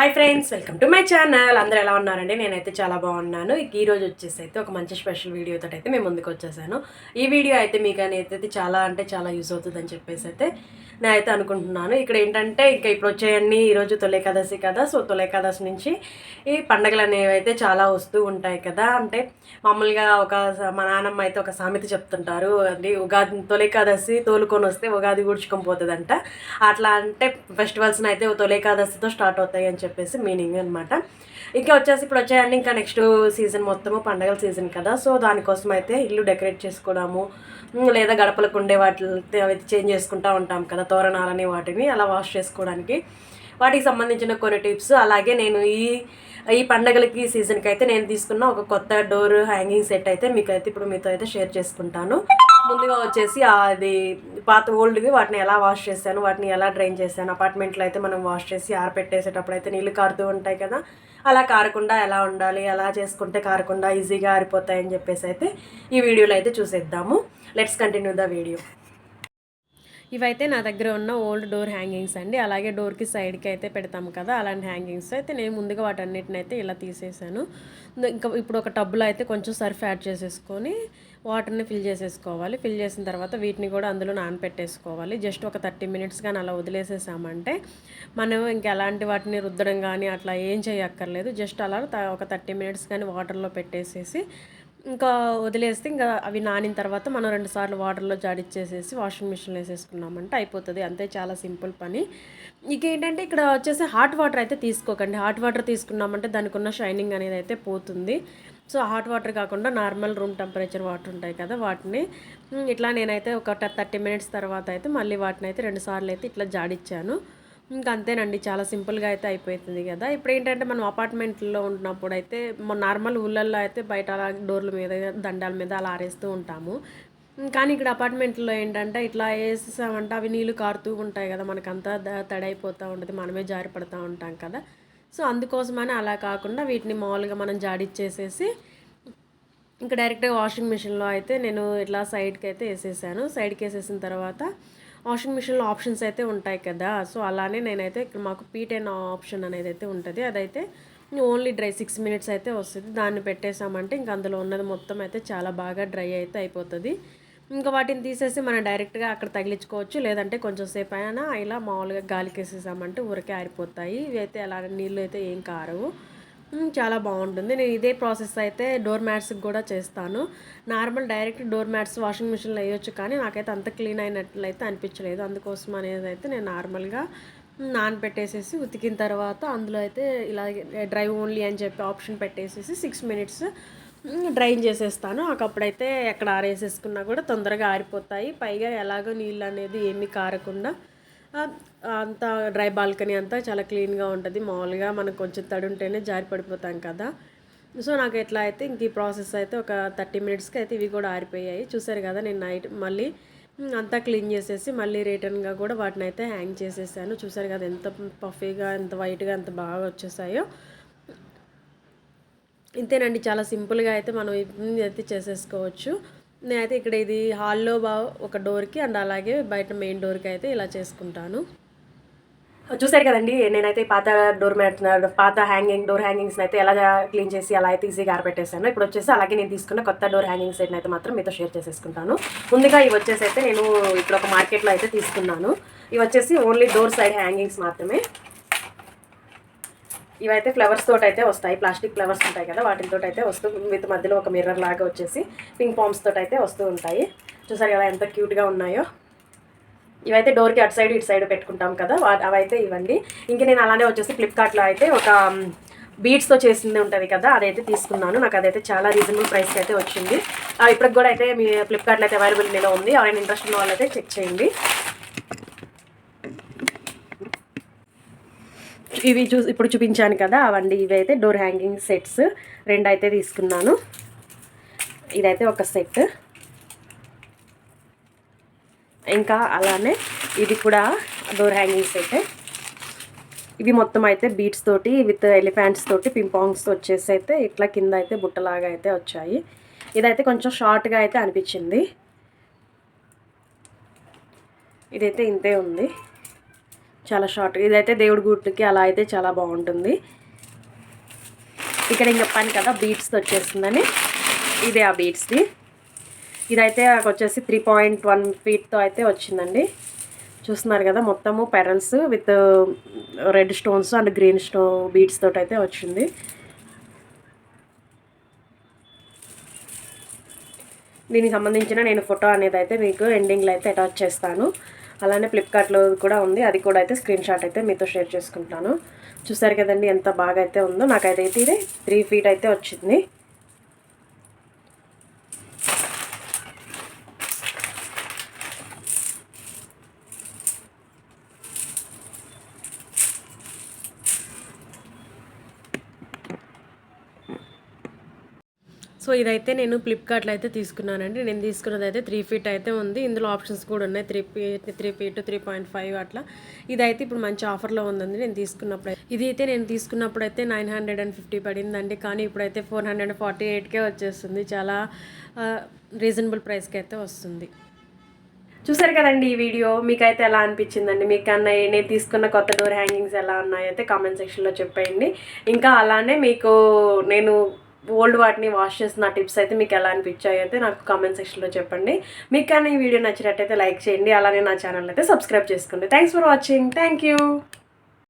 Hi friends welcome to my channel అందరూ ఎలా ఉన్నారండి? నేనైతే చాలా బాగున్నాను. ఈరోజు ఈ రోజు వచ్చేసి అయితే ఒక మంచి స్పెషల్ వీడియోతో అయితే మేము ముందుకు వచ్చేసాను. ఈ వీడియో అయితే మీకు అయితే చాలా అంటే చాలా యూస్ అవుతుందని చెప్పేసి అయితే నేనైతే అనుకుంటున్నాను. ఇక్కడ ఏంటంటే ఇంకా ఇప్పుడు వచ్చేయన్నీ ఈరోజు తొలేకాదశి కదా సో తొలేకాదశి నుంచి ఈ పండగలు అనేవి అయితే చాలా వస్తూ ఉంటాయి కదా. అంటే మామూలుగా ఒక మా నాన్నమ్మ అయితే ఒక సామెత చెప్తుంటారు. అది ఉగాది తొలేకాదశి తోలుకొని వస్తే ఉగాది గుడ్చుకొని పోతుందంట. అట్లా అంటే ఫెస్టివల్స్ని అయితే తొలేకాదశితో స్టార్ట్ అవుతాయి అని చెప్పేసి మీనింగ్ అనమాట ఇంకా వచ్చేసి ఇప్పుడు వచ్చేయండి ఇంకా నెక్స్ట్ సీజన్ మొత్తము పండగల సీజన్ కదా. సో దానికోసం అయితే ఇల్లు డెకరేట్ చేసుకోవడము లేదా గడపలకు ఉండే వాటి అవి చేంజ్ చేసుకుంటూ ఉంటాం కదా. తోరణాలని వాటిని అలా వాష్ చేసుకోవడానికి వాటికి సంబంధించిన కొన్ని టిప్స్. అలాగే నేను ఈ ఈ పండగలకి సీజన్కి అయితే నేను తీసుకున్న ఒక కొత్త డోర్ హ్యాంగింగ్ సెట్ అయితే మీకు అయితే ఇప్పుడు మీతో అయితే షేర్ చేసుకుంటాను. ముందుగా వచ్చేసి అది పాత ఓల్డ్వి వాటిని ఎలా వాష్ చేశాను వాటిని ఎలా డ్రైన్ చేశాను అపార్ట్మెంట్లో అయితే మనం వాష్ చేసి ఆరపెట్టేసేటప్పుడు అయితే నీళ్ళు కారుతూ ఉంటాయి కదా అలా కారకుండా ఎలా ఉండాలి ఎలా చేసుకుంటే కారకుండా ఈజీగా ఆరిపోతాయని చెప్పేసి అయితే ఈ వీడియోలో అయితే చూసేద్దాము. Let's continue the video. ఇవైతే నా దగ్గర ఉన్న ఓల్డ్ డోర్ హ్యాంగింగ్స్ అండి. అలాగే డోర్కి సైడ్కి అయితే పెడతాం కదా అలాంటి హ్యాంగింగ్స్. అయితే నేను ముందుగా వాటన్నిటిని అయితే ఇలా తీసేసాను. ఇంకా ఇప్పుడు ఒక టబ్లో అయితే కొంచెం సర్ఫ్ యాడ్ చేసేసుకొని వాటర్ని ఫిల్ చేసేసుకోవాలి. ఫిల్ చేసిన తర్వాత వీటిని కూడా అందులో నానపెట్టేసుకోవాలి జస్ట్ ఒక థర్టీ మినిట్స్ కానీ అలా వదిలేసేసామంటే మనం ఇంకా ఎలాంటి వాటిని రుద్దడం కానీ అట్లా ఏం చేయక్కర్లేదు. జస్ట్ అలా త- ఒక థర్టీ మినిట్స్ కానీ వాటర్లో పెట్టేసేసి ఇంకా వదిలేస్తే ఇంకా అవి నానిన తర్వాత మనం రెండు సార్లు వాటర్లో జాడిచ్చేసేసి వాషింగ్ మిషన్లో వేసేసుకున్నామంటే అయిపోతుంది. అంతే చాలా సింపుల్ పని. ఇక ఏంటంటే ఇక్కడ వచ్చేసి హాట్ వాటర్ అయితే తీసుకోకండి. హాట్ వాటర్ తీసుకున్నామంటే దానికి ఉన్న షైనింగ్ అనేది అయితే పోతుంది. సో హాట్ వాటర్ కాకుండా నార్మల్ రూమ్ టెంపరేచర్ వాటర్ ఉంటాయి కదా వాటిని. ఇట్లా నేనైతే ఒక థర్టీ మినిట్స్ తర్వాత అయితే మళ్ళీ వాటిని అయితే రెండు సార్లు అయితే ఇట్లా జాడిచ్చాను. ఇంకా అంతేనండి చాలా సింపుల్గా అయితే అయిపోతుంది కదా. ఇప్పుడు ఏంటంటే మనం అపార్ట్మెంట్లో ఉంటున్నప్పుడు అయితే నార్మల్ ఊళ్ళల్లో అయితే బయట అలా డోర్ల మీద దండాల మీద అలా ఆరేస్తూ ఉంటాము. కానీ ఇక్కడ అపార్ట్మెంట్లో ఏంటంటే ఇట్లా వేసేసామంటే అవి నీళ్ళు కారుతూ ఉంటాయి కదా మనకంతా ద- తడైపోతూ ఉంటుంది మనమే జారి పడుతూ ఉంటాం కదా. సో అందుకోసమని అలా కాకుండా వీటిని మామూలుగా మనం జాడిచ్చేసేసి ఇంకా డైరెక్ట్గా వాషింగ్ మిషన్లో అయితే నేను ఇట్లా సైడ్కి అయితే వేసేసాను సైడ్కి వేసేసిన తర్వాత వాషింగ్ మిషన్లో ఆప్షన్స్ అయితే ఉంటాయి కదా. సో అలానే నేనైతే ఇక్కడ మాకు పీట్ ఆప్షన్ అనేది అయితే ఉంటుంది. అదైతే ఓన్లీ డ్రై సిక్స్ మినిట్స్ అయితే వస్తుంది. దాన్ని పెట్టేసామంటే ఇంకా అందులో ఉన్నది మొత్తం అయితే చాలా బాగా డ్రై అయితే అయిపోతుంది. ఇంకా వాటిని తీసేసి మనం డైరెక్ట్గా అక్కడ తగిలించుకోవచ్చు. లేదంటే కొంచెం సేపు అయినా ఇలా మామూలుగా గాలికి వేసేసామంటే ఊరికే ఆరిపోతాయి. ఇవి అయితే అలా నీళ్ళు అయితే ఏం కారవు. చాలా బాగుంటుంది. నేను ఇదే ప్రాసెస్ అయితే డోర్ మ్యాట్స్కి కూడా చేస్తాను. Normal direct door mats washing మిషన్లో వేయొచ్చు కానీ నాకైతే అంత క్లీన్ అయినట్లయితే అనిపించలేదు. అందుకోసం అనేది అయితే నేను నార్మల్గా నానబెట్టేసేసి ఉతికిన తర్వాత అందులో అయితే ఇలా డ్రై ఓన్లీ అని చెప్పి ఆప్షన్ పెట్టేసేసి సిక్స్ మినిట్స్ డ్రైన్ చేసేస్తాను. అప్పుడైతే ఎక్కడ ఆరేసేసుకున్నా కూడా తొందరగా ఆరిపోతాయి. పైగా ఎలాగో నీళ్ళు అనేది ఏమీ కారకుండా అంతా డ్రై బాల్కనీ అంతా చాలా క్లీన్గా ఉంటుంది. మామూలుగా మనకు కొంచెం తడి ఉంటేనే జారి పడిపోతాం కదా. సో నాకు ఎట్లా అయితే ఇంక ఈ ప్రాసెస్ అయితే ఒక థర్టీ మినిట్స్కి అయితే ఇవి కూడా ఆరిపోయాయి. చూసారు కదా నేను నైట్ మళ్ళీ అంతా క్లీన్ చేసేసి మళ్ళీ రిటర్న్గా కూడా వాటిని అయితే హ్యాంగ్ చేసేసాను. చూసారు కదా ఎంత పఫీగా ఎంత వైట్గా ఎంత బాగా వచ్చేసాయో. ఇంతేనండి చాలా సింపుల్గా అయితే మనం అయితే చేసేసుకోవచ్చు. నేనైతే ఇక్కడ ఇది హాల్లో బా ఒక డోర్కి అండ్ అలాగే బయట మెయిన్ డోర్కి అయితే ఇలా చేసుకుంటాను. చూసారు కదండి నేనైతే పాత డోర్ మ్యాట్ పాత హ్యాంగింగ్ డోర్ హ్యాంగింగ్స్ అయితే ఎలా క్లీన్ చేసి అలా అయితే ఈజీగా ఆరబెట్టేసాను ఇప్పుడు వచ్చేసి అలాగే నేను తీసుకున్న కొత్త డోర్ హ్యాంగింగ్ సెట్ అయితే మాత్రం మీతో షేర్ చేసేసుకుంటాను. ముందుగా ఇవి వచ్చేసి అయితే నేను ఇక్కడ ఒక మార్కెట్లో అయితే తీసుకున్నాను. ఇవి వచ్చేసి ఓన్లీ డోర్ సైడ్ హ్యాంగింగ్స్ మాత్రమే. ఇవైతే ఫ్లవర్స్ తోటి అయితే వస్తాయి. ప్లాస్టిక్ ఫ్లవర్స్ ఉంటాయి కదా వాటితో అయితే వస్తూ విత్ మధ్యలో ఒక మిర్రర్ లాగా వచ్చేసి పింక్ పామ్స్ తోటి అయితే వస్తూ ఉంటాయి. చూసారు కదా ఎంత క్యూట్గా ఉన్నాయో. ఇవైతే డోర్కి అటు సైడ్ ఇటు సైడ్ పెట్టుకుంటాం కదా అవైతే ఇవ్వండి. ఇంక నేను అలానే వచ్చేసి ఫ్లిప్కార్ట్లో అయితే ఒక బీడ్స్తో చేసింది ఉంటుంది కదా అదైతే తీసుకున్నాను. నాకు అదైతే చాలా రీజనబుల్ ప్రైస్కి అయితే వచ్చింది. ఇప్పటికి కూడా అయితే మీ ఫ్లిప్కార్ట్లో అయితే అవైలబుల్ మీద ఉంది. ఎవరైనా ఇంట్రెస్ట్ ఉన్న వాళ్ళైతే చెక్ చేయండి. ఇవి చూ ఇప్పుడు చూపించాను కదా అవండి ఇవి అయితే డోర్ హ్యాంగింగ్ సెట్స్. రెండు అయితే తీసుకున్నాను. ఇదైతే ఒక సెట్. ఇంకా అలానే ఇది కూడా డోర్ హ్యాంగింగ్ సెట్. ఇవి మొత్తం అయితే బీట్స్ తోటి విత్ ఎలిఫెంట్స్ తోటి పింపాంగ్స్ వచ్చేసి అయితే ఇట్లా కింద అయితే బుట్టలాగా అయితే వచ్చాయి. ఇదైతే కొంచెం షార్ట్గా అయితే అనిపించింది. ఇదైతే ఇంతే ఉంది. చాలా షార్ట్. ఇదైతే దేవుడి గుట్లకి అలా అయితే చాలా బాగుంటుంది. ఇక్కడ ఇంక పని కదా బీట్స్తో వచ్చేస్తుందని. ఇదే ఆ బీట్స్ది ఇదైతే నాకు వచ్చేసి త్రీ పాయింట్ వన్ ఫీట్తో అయితే వచ్చిందండి. చూస్తున్నారు కదా మొత్తము pearls with uh, red stones and green stone beads తోటి అయితే వచ్చింది. దీనికి సంబంధించిన నేను ఫోటో అనేది అయితే మీకు ఎండింగ్లో అయితే అటాచ్ చేస్తాను. అలానే ఫ్లిప్కార్ట్లో కూడా ఉంది. అది కూడా అయితే స్క్రీన్ షాట్ అయితే మీతో షేర్ చేసుకుంటాను. చూసారు కదండి ఎంత బాగా అయితే ఉందో. నాకైతే ఇది త్రీ ఫీట్ అయితే వచ్చింది. సో ఇదైతే నేను ఫ్లిప్కార్ట్లో అయితే తీసుకున్నానండి. నేను తీసుకున్నది అయితే త్రీ ఫీట్ అయితే ఉంది. ఇందులో ఆప్షన్స్ కూడా ఉన్నాయి. Three feet three feet three point five అట్లా. ఇదైతే ఇప్పుడు మంచి ఆఫర్లో ఉందండి. నేను తీసుకున్నప్పుడు ఇది అయితే నేను తీసుకున్నప్పుడు అయితే నైన్ హండ్రెడ్ అండ్ ఫిఫ్టీ పడిందండి. కానీ ఇప్పుడైతే ఫోర్ హండ్రెడ్ ఫార్టీ ఎయిట్కే వచ్చేస్తుంది. చాలా రీజనబుల్ ప్రైస్కి అయితే వస్తుంది. చూసారు కదండి ఈ వీడియో? మీకైతే ఎలా అనిపించిందండి? మీకన్నా నేను తీసుకున్న కొత్త డోర్ హ్యాంగింగ్స్ ఎలా ఉన్నాయైతే కామెంట్ సెక్షన్లో చెప్పేయండి. ఇంకా అలానే మీకు నేను ఓల్డ్ వాటిని వాష్ చేసిన టిప్స్ అయితే మీకు ఎలా అనిపించాయి అయితే నాకు కామెంట్ సెక్షన్లో చెప్పండి. మీకు కానీ ఈ వీడియో నచ్చినట్టయితే లైక్ చేయండి. అలానే నా ఛానల్ అయితే సబ్స్క్రైబ్ చేసుకోండి. Thanks for watching thank you